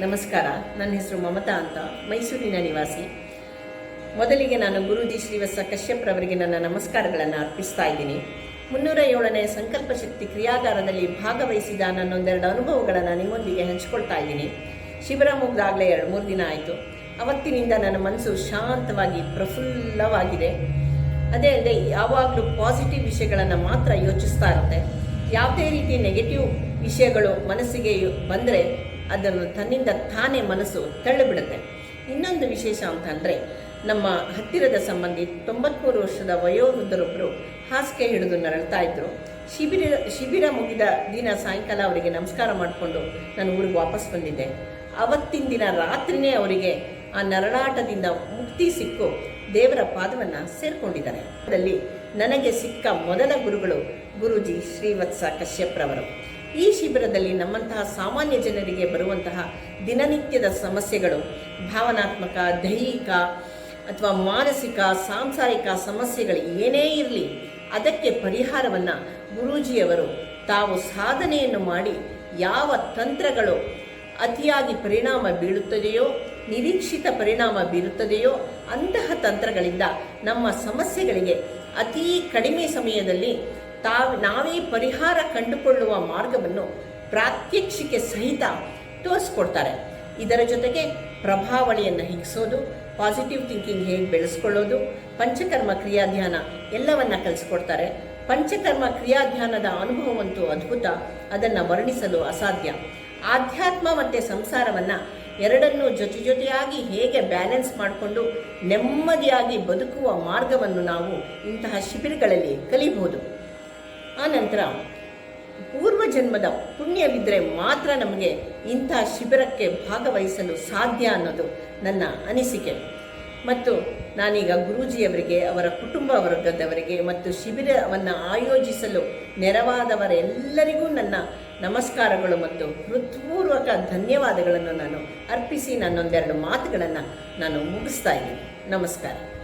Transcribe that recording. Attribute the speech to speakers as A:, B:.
A: ನಮಸ್ಕಾರ. ನನ್ನ ಹೆಸರು ಮಮತಾ ಅಂತ, ಮೈಸೂರಿನ ನಿವಾಸಿ. ಮೊದಲಿಗೆ ನಾನು ಗುರೂಜಿ ಶ್ರೀವತ್ಸ ಕಶ್ಯಪ್ರವರಿಗೆ ನನ್ನ ನಮಸ್ಕಾರಗಳನ್ನು ಅರ್ಪಿಸ್ತಾ ಇದ್ದೀನಿ. ಮುನ್ನೂರ ಏಳನೇ ಸಂಕಲ್ಪ ಶಕ್ತಿ ಕ್ರಿಯಾಗಾರದಲ್ಲಿ ಭಾಗವಹಿಸಿದ ನನ್ನೊಂದೆರಡು ಅನುಭವಗಳನ್ನು ನಿಮ್ಮೊಂದಿಗೆ ಹಂಚಿಕೊಳ್ತಾ ಇದ್ದೀನಿ. ಶಿಬಿರ ಮುಗ್ದಾಗಲೇ ಎರಡು, ಮೂರು ದಿನ ಆಯಿತು. ಅವತ್ತಿನಿಂದ ನನ್ನ ಮನಸ್ಸು ಶಾಂತವಾಗಿ, ಪ್ರಫುಲ್ಲವಾಗಿದೆ. ಅದೇ ಅಲ್ಲದೆ ಯಾವಾಗಲೂ ಪಾಸಿಟಿವ್ ವಿಷಯಗಳನ್ನು ಮಾತ್ರ ಯೋಚಿಸ್ತಾ ಇರುತ್ತೆ. ಯಾವುದೇ ರೀತಿ ನೆಗೆಟಿವ್ ವಿಷಯಗಳು ಮನಸ್ಸಿಗೆ ಬಂದರೆ ಅದನ್ನು ತನ್ನಿಂದ ತಾನೇ ಮನಸ್ಸು ತಳ್ಳಿಬಿಡುತ್ತೆ. ಇನ್ನೊಂದು ವಿಶೇಷ ಅಂತಂದರೆ, ನಮ್ಮ ಹತ್ತಿರದ ಸಂಬಂಧಿ ತೊಂಬತ್ಮೂರು ವರ್ಷದ ವಯೋವೃದ್ಧರೊಬ್ಬರು ಹಾಸಿಗೆ ಹಿಡಿದು ನರಳ್ತಾ ಇದ್ರು. ಶಿಬಿರ ಶಿಬಿರ ಮುಗಿದ ದಿನ ಸಾಯಂಕಾಲ ಅವರಿಗೆ ನಮಸ್ಕಾರ ಮಾಡಿಕೊಂಡು ನಾನು ಊರಿಗೆ ವಾಪಸ್ ಬಂದಿದ್ದೆ. ಅವತ್ತಿನ ದಿನ ರಾತ್ರಿನೇ ಅವರಿಗೆ ಆ ನರಳಾಟದಿಂದ ಮುಕ್ತಿ ಸಿಕ್ಕು ದೇವರ ಪಾದವನ್ನು ಸೇರ್ಕೊಂಡಿದ್ದಾರೆ. ಅದರಲ್ಲಿ ನನಗೆ ಸಿಕ್ಕ ಮೊದಲ ಗುರುಗಳು ಗುರುಜಿ ಶ್ರೀವತ್ಸ ಕಶ್ಯಪ್ರವರು. ಈ ಶಿಬಿರದಲ್ಲಿ ನಮ್ಮಂತಹ ಸಾಮಾನ್ಯ ಜನರಿಗೆ ಬರುವಂತಹ ದಿನನಿತ್ಯದ ಸಮಸ್ಯೆಗಳು, ಭಾವನಾತ್ಮಕ, ದೈಹಿಕ ಅಥವಾ ಮಾನಸಿಕ, ಸಾಂಸಾರಿಕ ಸಮಸ್ಯೆಗಳು ಏನೇ ಇರಲಿ, ಅದಕ್ಕೆ ಪರಿಹಾರವನ್ನು ಗುರೂಜಿಯವರು ತಾವು ಸಾಧನೆಯನ್ನು ಮಾಡಿ ಯಾವ ತಂತ್ರಗಳು ಅತಿಯಾಗಿ ಪರಿಣಾಮ ಬೀಳುತ್ತದೆಯೋ, ನಿರೀಕ್ಷಿತ ಪರಿಣಾಮ ಬೀರುತ್ತದೆಯೋ, ಅಂತಹ ತಂತ್ರಗಳಿಂದ ನಮ್ಮ ಸಮಸ್ಯೆಗಳಿಗೆ ಅತೀ ಕಡಿಮೆ ಸಮಯದಲ್ಲಿ ತಾವು ನಾವೇ ಪರಿಹಾರ ಕಂಡುಕೊಳ್ಳುವ ಮಾರ್ಗವನ್ನು ಪ್ರಾತ್ಯಕ್ಷಿಕೆ ಸಹಿತ ತೋರಿಸ್ಕೊಡ್ತಾರೆ. ಇದರ ಜೊತೆಗೆ ಪ್ರಭಾವಳಿಯನ್ನು ಹಿಗ್ಸೋದು ಪಾಸಿಟಿವ್ ಥಿಂಕಿಂಗ್ ಹೇಗೆ ಬೆಳೆಸ್ಕೊಳ್ಳೋದು, ಪಂಚಕರ್ಮ ಕ್ರಿಯಾಧ್ಯಾನ ಎಲ್ಲವನ್ನ ಕಲಿಸ್ಕೊಡ್ತಾರೆ. ಪಂಚಕರ್ಮ ಕ್ರಿಯಾಧ್ಯಾನದ ಅನುಭವವಂತೂ ಅದ್ಭುತ, ಅದನ್ನು ವರ್ಣಿಸಲು ಅಸಾಧ್ಯ. ಆಧ್ಯಾತ್ಮ ಮತ್ತು ಸಂಸಾರವನ್ನು ಎರಡನ್ನೂ ಜೊತೆ ಜೊತೆಯಾಗಿ ಹೇಗೆ ಬ್ಯಾಲೆನ್ಸ್ ಮಾಡಿಕೊಂಡು ನೆಮ್ಮದಿಯಾಗಿ ಬದುಕುವ ಮಾರ್ಗವನ್ನು ನಾವು ಇಂತಹ ಶಿಬಿರಗಳಲ್ಲಿ ಕಲಿಬಹುದು. ಆನಂತರ ಪೂರ್ವ ಜನ್ಮದ ಪುಣ್ಯವಿದ್ದರೆ ಮಾತ್ರ ನಮಗೆ ಇಂಥ ಶಿಬಿರಕ್ಕೆ ಭಾಗವಹಿಸಲು ಸಾಧ್ಯ ಅನ್ನೋದು ನನ್ನ ಅನಿಸಿಕೆ. ಮತ್ತು ನಾನೀಗ ಗುರೂಜಿಯವರಿಗೆ, ಅವರ ಕುಟುಂಬ ವರ್ಗದವರಿಗೆ ಮತ್ತು ಶಿಬಿರವನ್ನು ಆಯೋಜಿಸಲು ನೆರವಾದವರೆಲ್ಲರಿಗೂ ನನ್ನ ನಮಸ್ಕಾರಗಳು ಮತ್ತು ಹೃತ್ಪೂರ್ವಕ ಧನ್ಯವಾದಗಳನ್ನು ನಾನು ಅರ್ಪಿಸಿ ನನ್ನೊಂದೆರಡು ಮಾತುಗಳನ್ನು ನಾನು ಮುಗಿಸ್ತಾ ಇದ್ದೀನಿ. ನಮಸ್ಕಾರ.